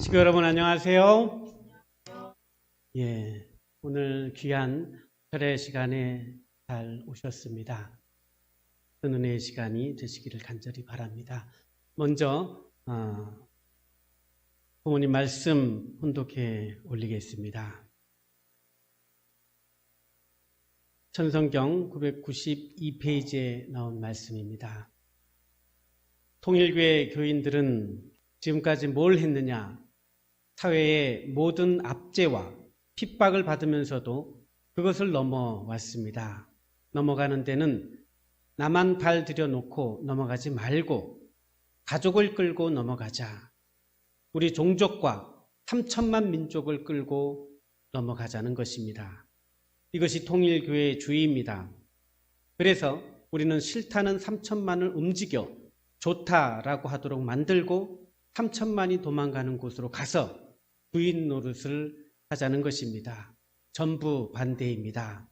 식구 여러분 안녕하세요. 예, 오늘 귀한 철의 시간에 잘 오셨습니다. 큰 은혜의 시간이 되시기를 간절히 바랍니다. 먼저 어, 부모님 말씀 혼독해 올리겠습니다. 천성경 992페이지에 나온 말씀입니다. 통일교회 교인들은 지금까지 뭘 했느냐? 사회의 모든 압제와 핍박을 받으면서도 그것을 넘어왔습니다. 넘어가는 데는 나만 발 들여놓고 넘어가지 말고 가족을 끌고 넘어가자. 우리 종족과 3천만 민족을 끌고 넘어가자는 것입니다. 이것이 통일교회의 주의입니다. 그래서 우리는 싫다는 3천만을 움직여 좋다라고 하도록 만들고 3천만이 도망가는 곳으로 가서 부인 노릇을 하자는 것입니다. 전부 반대입니다.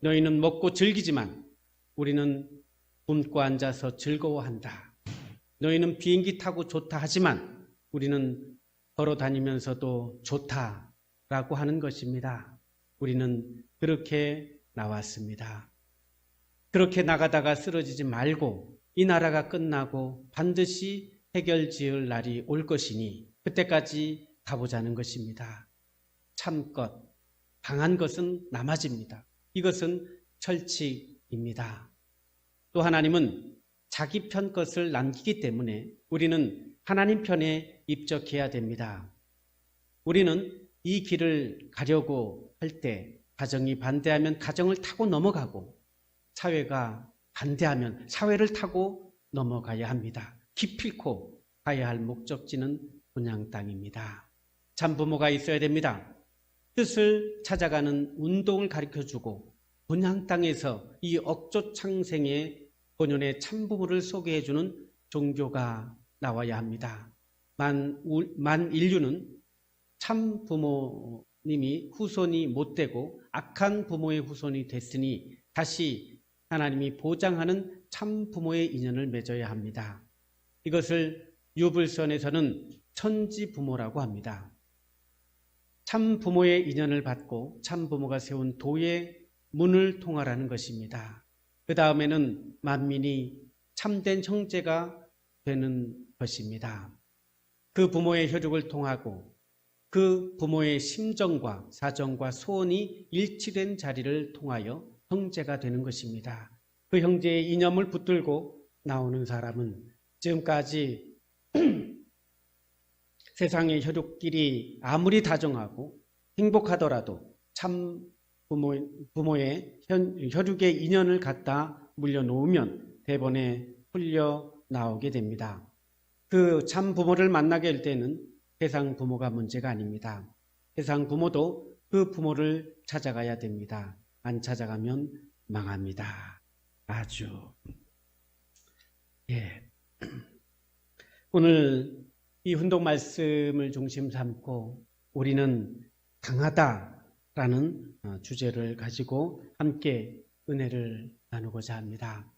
너희는 먹고 즐기지만 우리는 굶고 앉아서 즐거워한다. 너희는 비행기 타고 좋다 하지만 우리는 걸어 다니면서도 좋다라고 하는 것입니다. 우리는 그렇게 나왔습니다. 그렇게 나가다가 쓰러지지 말고 이 나라가 끝나고 반드시 해결 지을 날이 올 것이니 그때까지 가보자는 것입니다. 참 것, 강한 것은 남아집니다. 이것은 철칙입니다. 또 하나님은 자기 편 것을 남기기 때문에 우리는 하나님 편에 입적해야 됩니다. 우리는 이 길을 가려고 할 때 가정이 반대하면 가정을 타고 넘어가고 사회가 반대하면 사회를 타고 넘어가야 합니다. 기필코 가야 할 목적지는 분양 땅입니다. 참부모가 있어야 됩니다. 뜻을 찾아가는 운동을 가르쳐 주고 분양 땅에서 이 억조 창생의 본연의 참부모를 소개해 주는 종교가 나와야 합니다. 만, 만 인류는 참 부모님이 후손이 못 되고 악한 부모의 후손이 됐으니 다시 하나님이 보장하는 참 부모의 인연을 맺어야 합니다. 이것을 유불선에서는 천지 부모라고 합니다. 참 부모의 인연을 받고 참 부모가 세운 도의 문을 통하라는 것입니다. 그 다음에는 만민이 참된 형제가 되는 것입니다. 그 부모의 혈육을 통하고 그 부모의 심정과 사정과 소원이 일치된 자리를 통하여 형제가 되는 것입니다. 그 형제의 이념을 붙들고 나오는 사람은 지금까지 세상의 혈육끼리 아무리 다정하고 행복하더라도 참 부모, 부모의 혈육의 인연을 갖다 물려놓으면 대본에 풀려 나오게 됩니다. 그 참 부모를 만나게 될 때는 세상 부모가 문제가 아닙니다. 세상 부모도 그 부모를 찾아가야 됩니다. 안 찾아가면 망합니다. 아주. 예. 오늘 이 훈독 말씀을 중심 삼고 우리는 강하다라는 어, 주제를 가지고 함께 은혜를 나누고자 합니다.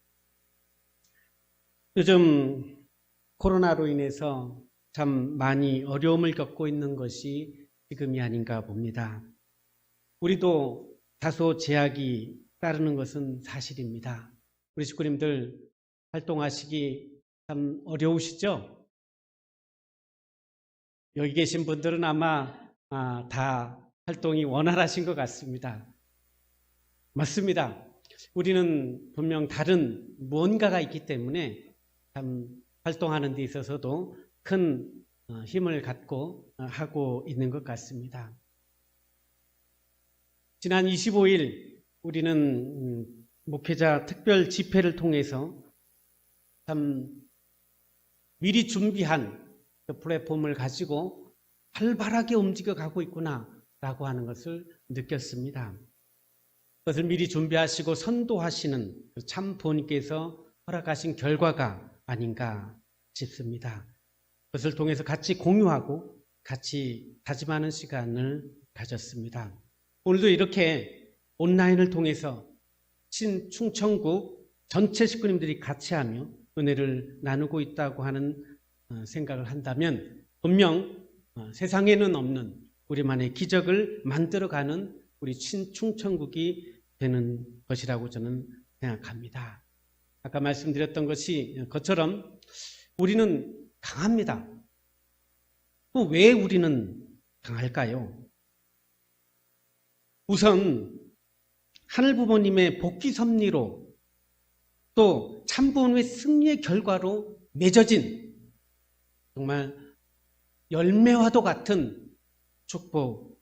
요즘 코로나로 인해서 참 많이 어려움을 겪고 있는 것이 지금이 아닌가 봅니다. 우리도 다소 제약이 따르는 것은 사실입니다. 우리 식구님들 활동하시기 참 어려우시죠? 여기 계신 분들은 아마 아, 다 활동이 원활하신 것 같습니다. 맞습니다. 우리는 분명 다른 무언가가 있기 때문에 참 활동하는 데 있어서도 큰 어, 힘을 갖고 어, 하고 있는 것 같습니다. 지난 25일 우리는 음, 목회자 특별 집회를 통해서 참 미리 준비한 그 플랫폼을 가지고 활발하게 움직여 가고 있구나라고 하는 것을 느꼈습니다. 그것을 미리 준비하시고 선도하시는 그참 부모님께서 허락하신 결과가 아닌가 싶습니다. 그것을 통해서 같이 공유하고 같이 다짐하는 시간을 가졌습니다. 오늘도 이렇게 온라인을 통해서 친 충청국 전체 식구님들이 같이 하며 은혜를 나누고 있다고 하는 어, 생각을 한다면 분명 어, 세상에는 없는 우리만의 기적을 만들어가는 우리 충천국이 되는 것이라고 저는 생각합니다. 아까 말씀드렸던 것이 것처럼 우리는 강합니다. 또왜 우리는 강할까요? 우선 하늘 부모님의 복귀 섭리로 또 참부원의 승리의 결과로 맺어진 정말 열매와도 같은 축복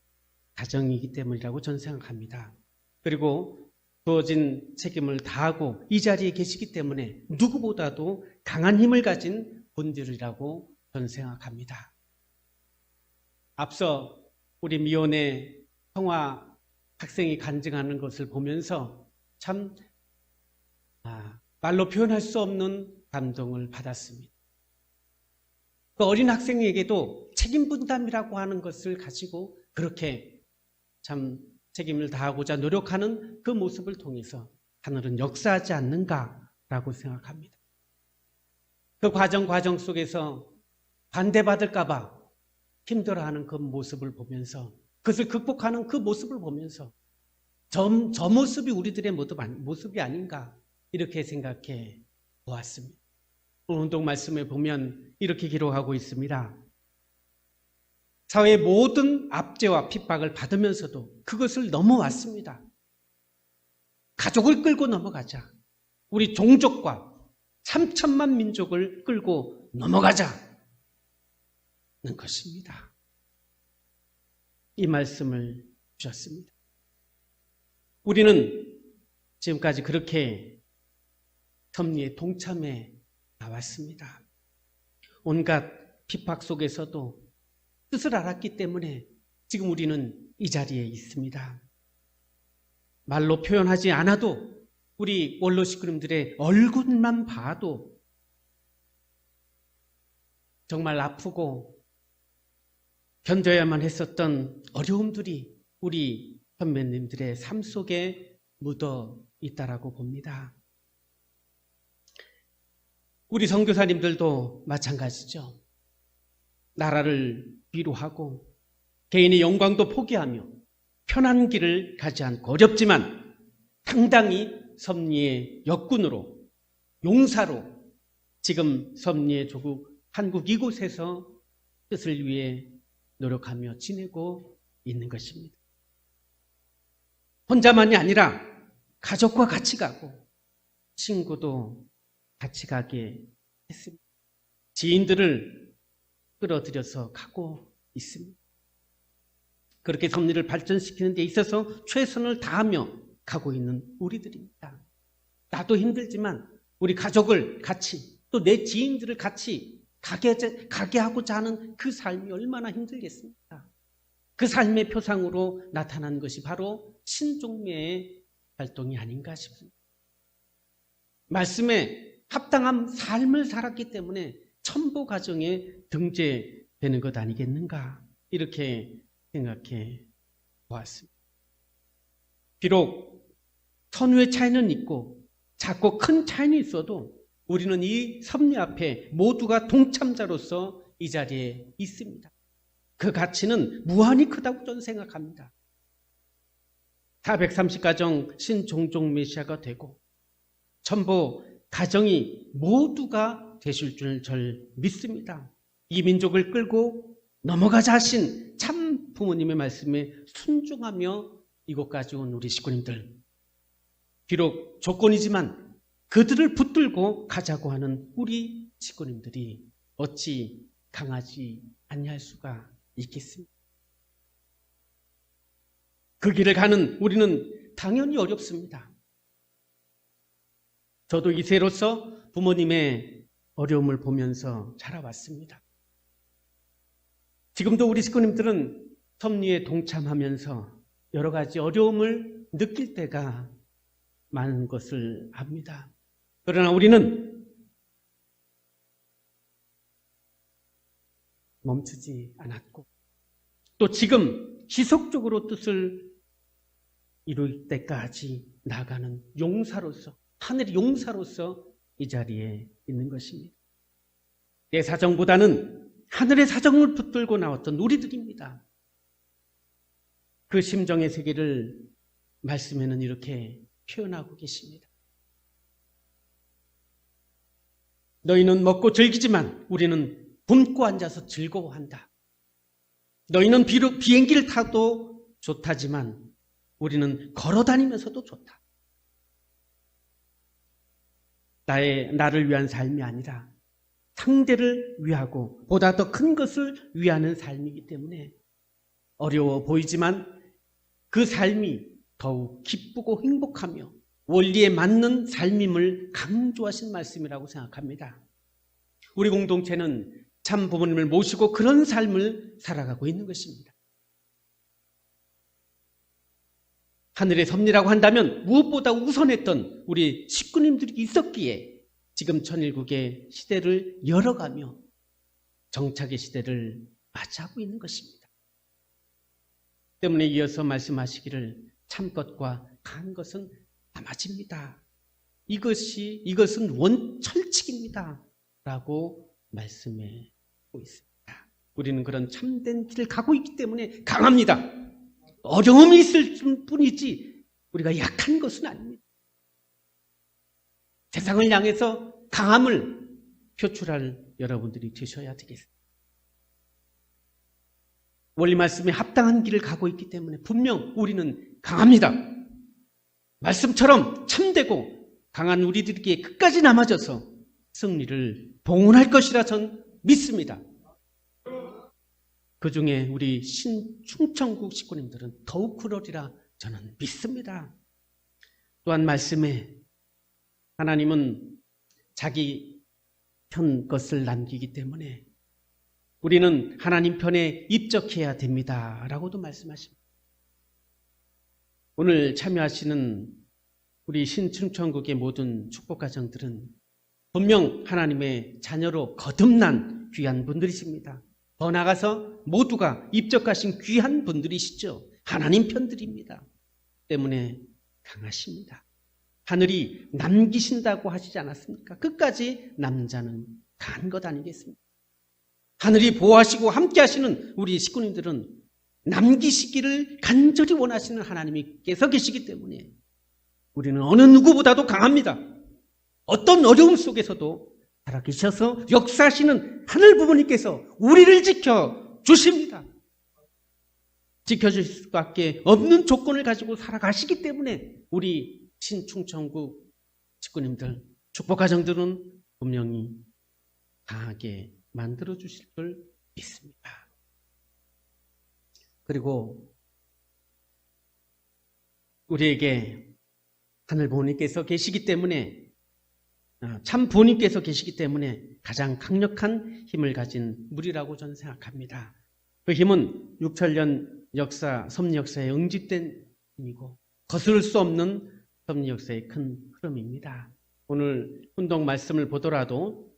가정이기 때문이라고 저는 생각합니다. 그리고 주어진 책임을 다하고 이 자리에 계시기 때문에 누구보다도 강한 힘을 가진 분들이라고 저는 생각합니다. 앞서 우리 미혼의 성화 학생이 간증하는 것을 보면서 참 아, 말로 표현할 수 없는 감동을 받았습니다. 그 어린 학생에게도 책임 분담이라고 하는 것을 가지고 그렇게 참 책임을 다하고자 노력하는 그 모습을 통해서 하늘은 역사하지 않는가라고 생각합니다. 그 과정 과정 속에서 반대받을까봐 힘들어하는 그 모습을 보면서 그것을 극복하는 그 모습을 보면서 저, 저 모습이 우리들의 모습이 아닌가 이렇게 생각해 보았습니다. 운동 말씀에 보면 이렇게 기록하고 있습니다. 사회의 모든 압제와 핍박을 받으면서도 그것을 넘어왔습니다. 가족을 끌고 넘어가자. 우리 종족과 3천만 민족을 끌고 넘어가자는 것입니다. 이 말씀을 주셨습니다. 우리는 지금까지 그렇게 섭리에 동참해 나왔습니다. 온갖 핍박 속에서도 뜻을 알았기 때문에 지금 우리는 이 자리에 있습니다. 말로 표현하지 않아도 우리 원로 식구님들의 얼굴만 봐도 정말 아프고 견뎌야만 했었던 어려움들이 우리 선배님들의 삶 속에 묻어 있다라고 봅니다. 우리 선교사님들도 마찬가지죠. 나라를 위로하고 개인의 영광도 포기하며 편한 길을 가지 않고 어렵지만 당당히 섭리의 역군으로 용사로 지금 섭리의 조국 한국 이곳에서 뜻을 위해 노력하며 지내고 있는 것입니다. 혼자만이 아니라 가족과 같이 가고 친구도 같이 가게 했습니다. 지인들을 끌어들여서 가고 있습니다. 그렇게 섭리를 발전시키는 데 있어서 최선을 다하며 가고 있는 우리들입니다. 나도 힘들지만 우리 가족을 같이 또 내 지인들을 같이 가게, 가게 하고자 하는 그 삶이 얼마나 힘들겠습니까? 그 삶의 표상으로 나타난 것이 바로 신종매의 활동이 아닌가 싶습니다. 말씀에 합당한 삶을 살았기 때문에 첨보 가정에 등재되는 것 아니겠는가 이렇게 생각해 보았습니다. 비록 선후의 차이는 있고 작고 큰 차이는 있어도 우리는 이 섭리 앞에 모두가 동참자로서 이 자리에 있습니다. 그 가치는 무한히 크다고 저는 생각합니다. 430가정 신종종 메시아가 되고 전부 가정이 모두가 되실 줄 절 믿습니다. 이 민족을 끌고 넘어가자 하신 참 부모님의 말씀에 순종하며 이곳까지 온 우리 식구님들. 비록 조건이지만 그들을 붙들고 가자고 하는 우리 식구님들이 어찌 강하지 아니할 수가 있겠습니까? 그 길을 가는 우리는 당연히 어렵습니다. 저도 이세로서 부모님의 어려움을 보면서 자라왔습니다. 지금도 우리 식구님들은 섭리에 동참하면서 여러 가지 어려움을 느낄 때가 많은 것을 압니다. 그러나 우리는 멈추지 않았고 또 지금 지속적으로 뜻을 이룰 때까지 나가는 용사로서 하늘의 용사로서 이 자리에 있는 것입니다. 내 사정보다는 하늘의 사정을 붙들고 나왔던 우리들입니다. 그 심정의 세계를 말씀에는 이렇게 표현하고 계십니다. 너희는 먹고 즐기지만 우리는 굶고 앉아서 즐거워한다. 너희는 비행기를 타도 좋다지만 우리는 걸어 다니면서도 좋다. 나의 나를 위한 삶이 아니라 상대를 위하고 보다 더 큰 것을 위하는 삶이기 때문에 어려워 보이지만 그 삶이 더욱 기쁘고 행복하며 원리에 맞는 삶임을 강조하신 말씀이라고 생각합니다. 우리 공동체는 참 부모님을 모시고 그런 삶을 살아가고 있는 것입니다. 하늘의 섭리라고 한다면 무엇보다 우선했던 우리 식구님들이 있었기에 지금 천일국의 시대를 열어가며 정착의 시대를 맞이하고 있는 것입니다. 때문에 이어서 말씀하시기를 참 것과 간 것은 남아집니다. 이것이 이것은 원철칙입니다. 라고 말씀해 있습니다. 우리는 그런 참된 길을 가고 있기 때문에 강합니다. 어려움이 있을 뿐이지 우리가 약한 것은 아닙니다. 세상을 향해서 강함을 표출할 여러분들이 되셔야 되겠습니다. 원리 말씀에 합당한 길을 가고 있기 때문에 분명 우리는 강합니다. 말씀처럼 참되고 강한 우리들에게 끝까지 남아져서 승리를 봉헌할 것이라 전 믿습니다. 그 중에 우리 신 충청국 식구님들은 더욱 그러리라 저는 믿습니다. 또한 말씀에 하나님은 자기 편 것을 남기기 때문에 우리는 하나님 편에 입적해야 됩니다. 라고도 말씀하십니다. 오늘 참여하시는 우리 신충천국의 모든 축복가정들은 분명 하나님의 자녀로 거듭난 귀한 분들이십니다. 더 나아가서 모두가 입적하신 귀한 분들이시죠. 하나님 편들입니다. 때문에 강하십니다. 하늘이 남기신다고 하시지 않았습니까? 끝까지 남자는 간것 아니겠습니까? 하늘이 보호하시고 함께 하시는 우리 식구님들은 남기시기를 간절히 원하시는 하나님께서 계시기 때문에 우리는 어느 누구보다도 강합니다. 어떤 어려움 속에서도 살아계셔서 역사하시는 하늘 부모님께서 우리를 지켜 주십니다. 지켜주실 수밖에 없는 조건을 가지고 살아가시기 때문에 우리 신충천국 직구님들, 축복 가정들은 분명히 강하게 만들어 주실 줄 믿습니다. 그리고 우리에게 하늘 부모님께서 계시기 때문에 아, 참 부모님께서 계시기 때문에 가장 강력한 힘을 가진 물이라고 저는 생각합니다. 그 힘은 6천년 역사, 섭리 역사에 응집된 힘이고 거스를 수 없는 섭리 역사의 큰 흐름입니다. 오늘 운동 말씀을 보더라도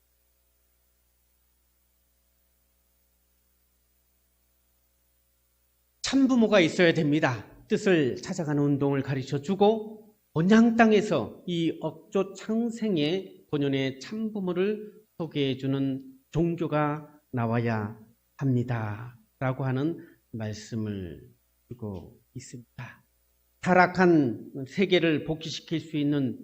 참부모가 있어야 됩니다. 뜻을 찾아가는 운동을 가르쳐 주고 본향 땅에서 이 억조 창생의 본연의 참부모를 소개해 주는 종교가 나와야 합니다. 라고 하는 말씀을 주고 있습니다. 타락한 세계를 복귀시킬 수 있는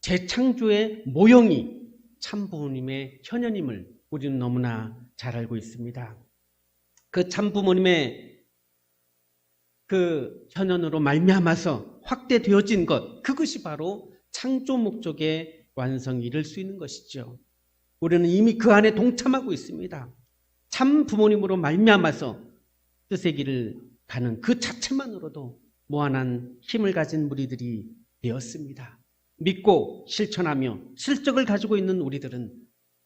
재창조의 모형이 참부모님의 현현임을 우리는 너무나 잘 알고 있습니다. 그 참부모님의 그 현현으로 말미암아서 확대되어진 것 그것이 바로 창조 목적의 완성이 이룰 수 있는 것이죠. 우리는 이미 그 안에 동참하고 있습니다. 참 부모님으로 말미암아서 뜻의 길을 가는 그 자체만으로도 무한한 힘을 가진 무리들이 되었습니다. 믿고 실천하며 실적을 가지고 있는 우리들은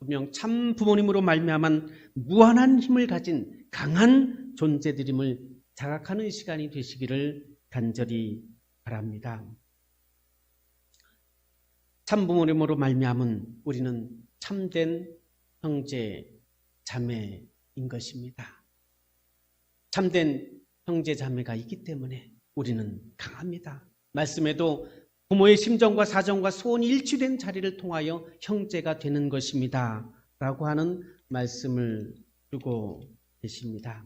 분명 참 부모님으로 말미암은 무한한 힘을 가진 강한 존재들임을 자각하는 시간이 되시기를 간절히 바랍니다. 참부모님으로 말미암은 우리는 참된 형제 자매인 것입니다. 참된 형제 자매가 있기 때문에 우리는 강합니다. 말씀에도 부모의 심정과 사정과 소원이 일치된 자리를 통하여 형제가 되는 것입니다. 라고 하는 말씀을 주고 계십니다.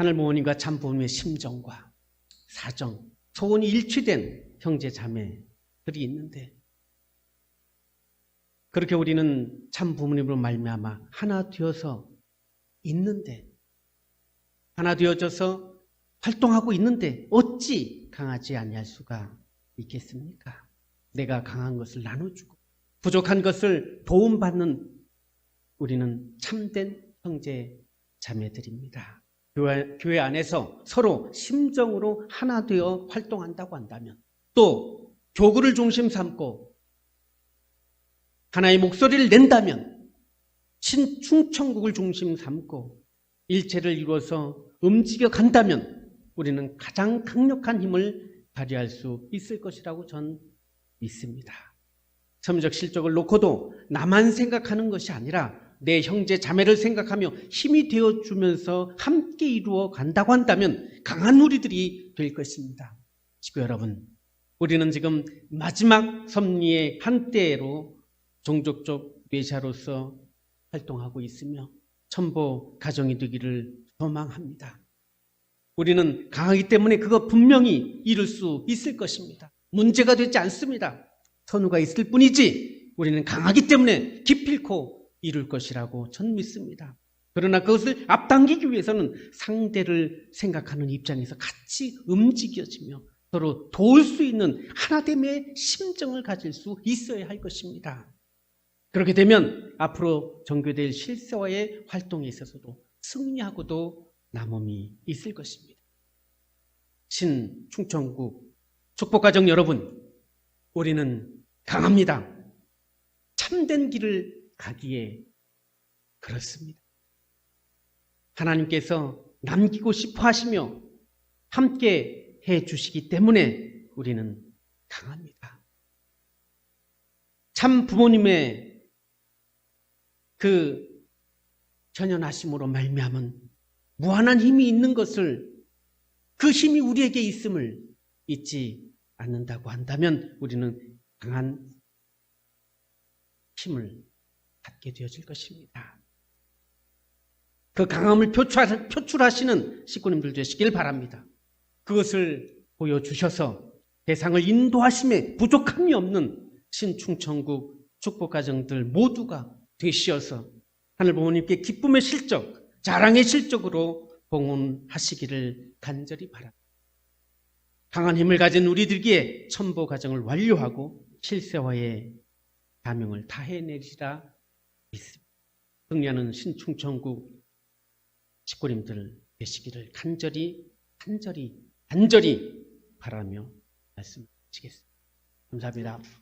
하늘 부모님과 참 부모님의 심정과 사정, 소원이 일치된 형제 자매들이 있는데 그렇게 우리는 참 부모님으로 말미암아 하나 되어서 있는데 하나 되어져서 활동하고 있는데 어찌 강하지 아니할 수가 있겠습니까? 내가 강한 것을 나눠주고 부족한 것을 도움받는 우리는 참된 형제 자매들입니다. 교회, 교회 안에서 서로 심정으로 하나 되어 활동한다고 한다면 또 교구를 중심 삼고 하나의 목소리를 낸다면 신충천국을 중심 삼고 일체를 이루어서 움직여 간다면 우리는 가장 강력한 힘을 발휘할 수 있을 것이라고 전 믿습니다. 섬적 실적을 놓고도 나만 생각하는 것이 아니라 내 형제 자매를 생각하며 힘이 되어 주면서 함께 이루어 간다고 한다면 강한 우리들이 될 것입니다. 지구 여러분, 우리는 지금 마지막 섭리의 한때로 종족적 뇌사로서 활동하고 있으며 첨보 가정이 되기를 소망합니다. 우리는 강하기 때문에 그거 분명히 이룰 수 있을 것입니다. 문제가 되지 않습니다. 선우가 있을 뿐이지 우리는 강하기 때문에 기필코 이룰 것이라고 전 믿습니다. 그러나 그것을 앞당기기 위해서는 상대를 생각하는 입장에서 같이 움직여지며 서로 도울 수 있는 하나됨의 심정을 가질 수 있어야 할 것입니다. 그렇게 되면 앞으로 전교될 실세와의 활동에 있어서도 승리하고도 남음이 있을 것입니다. 신 충청국 축복가정 여러분, 우리는 강합니다. 참된 길을 가기에 그렇습니다. 하나님께서 남기고 싶어 하시며 함께 해 주시기 때문에 우리는 강합니다. 참 부모님의 그 전연하심으로 말미암은 무한한 힘이 있는 것을 그 힘이 우리에게 있음을 잊지 않는다고 한다면 우리는 강한 힘을 갖게 되어질 것입니다. 그 강함을 표출하시는 식구님들 되시길 바랍니다. 그것을 보여주셔서 대상을 인도하심에 부족함이 없는 신충천국 축복가정들 모두가 되시어서 하늘 부모님께 기쁨의 실적, 자랑의 실적으로 봉헌하시기를 간절히 바랍니다. 강한 힘을 가진 우리들기에 첨보 가정을 완료하고 실세화의 가명을 다해내리라 승리하는 신충천국 식구님들 되시기를 간절히 간절히 간절히 바라며 말씀드리겠습니다. 감사합니다.